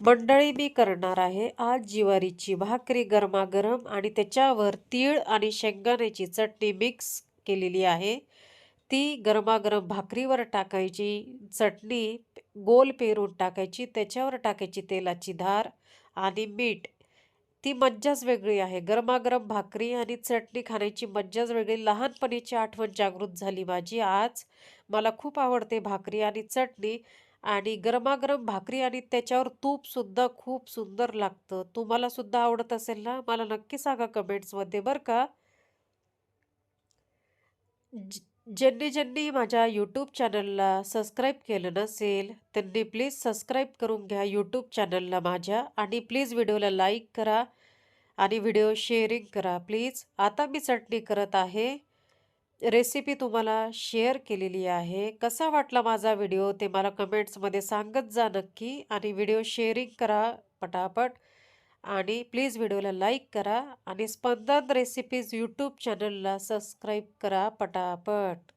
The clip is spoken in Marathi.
मंडळी मी करणार आहे आज जिवारीची भाकरी गरमागरम आणि त्याच्यावर तीळ आणि शेंगदाण्याची चटणी मिक्स केलेली आहे. ती गरमागरम भाकरीवर टाकायची चटणी गोल पेरून टाकायची त्याच्यावर टाकायची तेलाची धार आणि मीठ. ती मज्जाच वेगळी आहे. गरमागरम भाकरी आणि चटणी खाण्याची मज्जाच वेगळी. लहानपणीची आठवण जागृत झाली माझी आज. मला खूप आवडते भाकरी आणि चटणी. आणि गरमागरम भाकरी आणि त्याच्यावर तूपसुद्धा खूप सुंदर लागतं. तुम्हालासुद्धा आवडत असेल ना? मला नक्की सांगा कमेंट्समध्ये बरं का? ज- ज्यांनी ज्यांनी माझ्या यूट्यूब चॅनलला सबस्क्राईब केलं नसेल त्यांनी प्लीज सबस्क्राईब करून घ्या यूट्यूब चॅनलला माझ्या आणि प्लीज व्हिडिओला लाईक करा आणि व्हिडिओ शेअरिंग करा. प्लीज आता मी चटणी करत आहे. रेसिपी तुम्हाला शेअर केलेली आहे. कसा वाटला माझा व्हिडिओ ते मला कमेंट्समध्ये सांगत जा नक्की आणि व्हिडिओ शेअरिंग करा पटापट. आणि प्लीज व्हिडिओला लाईक करा आणि स्पंदन रेसिपीज यूट्यूब चॅनलला सबस्क्राईब करा पटापट.